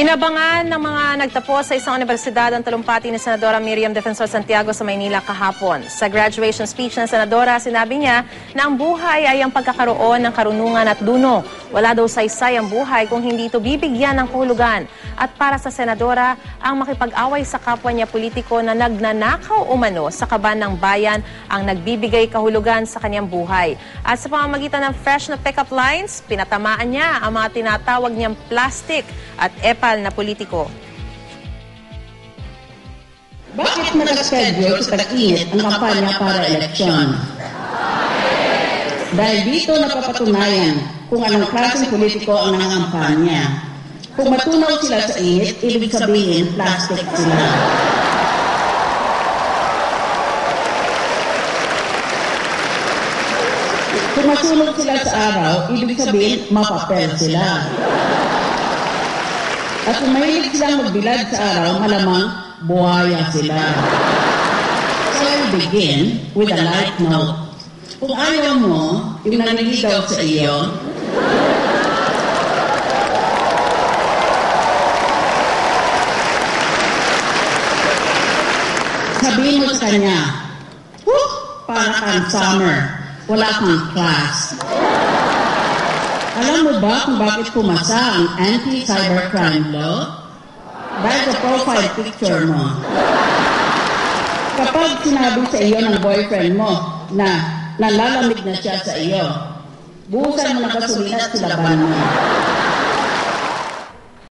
Inabangan ng mga nagtapos sa isang universidad ang talumpati ni Senadora Miriam Defensor Santiago sa Maynila kahapon. Sa graduation speech ng Senadora, sinabi niya na ang buhay ay ang pagkakaroon ng karunungan at duno. Wala daw saysay ang buhay kung hindi ito bibigyan ng kahulugan. At para sa Senadora, ang makipag-away sa kapwa niya politiko na nagnanakaw umano sa kaban ng bayan ang nagbibigay kahulugan sa kanyang buhay. At sa pamamagitan ng fresh na pick-up lines, pinatamaan niya ang mga tinatawag niyang plastic at epal na politiko. Bakit nag-schedule sa tag-init ang kampanya para eleksyon? Dahil dito napapatunayan kung anong klaseng politiko ang nangangampanya. Kung matunaw sila sa init, ibig sabihin plastic sila. Kung masunog sila sa araw, ibig sabihin mapapel sila. At kung mahilig silang magbilad sa araw, malamang buhaya sila. So I'll begin with a light note. Kung ayaw mo, yung naniligaw sa iyo, sabihin mo sa kanya, Woo! Para kang summer. Wala kang class. Alam mo ba kung bakit pumasa ang anti-cybercrime law? Dahil sa profile picture mo. Kapag sinabi sa iyo ng boyfriend mo na nalalamig na siya sa iyo, buhusan mo ng gasolina at silaban mo.